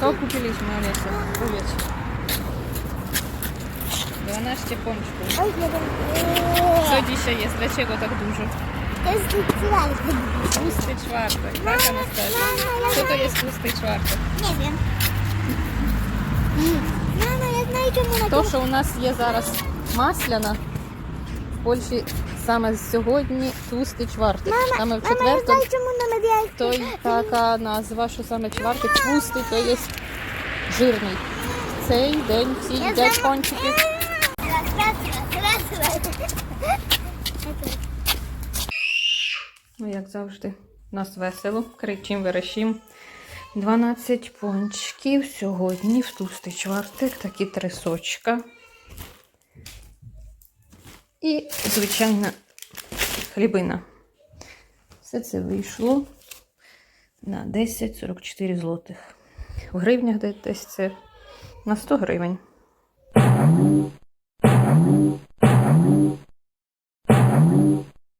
Sok kupiliśmy, Olesia. Powiedz. 12 pączków. Oj, nie wiem. Co dzisiaj jest? Dlaczego tak dużo? To jest czwarty. Tłusty czwartek. Tak, Anastasia? Co to jest tłusty czwartek? Nie wiem. Mama, я знаю, чому на То, що у нас є зараз масляна, в Польщі саме сьогодні тłusty чвартик. Саме в Мама, я четвер знаю, чому на. То й така назва, що саме чвартик тłusty, то є жирний. Цей день всі їдять пончики. Ну, як завжди, у нас весело, кричим, верещим. 12 пончиків сьогодні в тустий чвартик, такі три сочка. І звичайна хлібина. Все це вийшло на 10,44 злотих. В гривнях де- десь це на 100 гривень.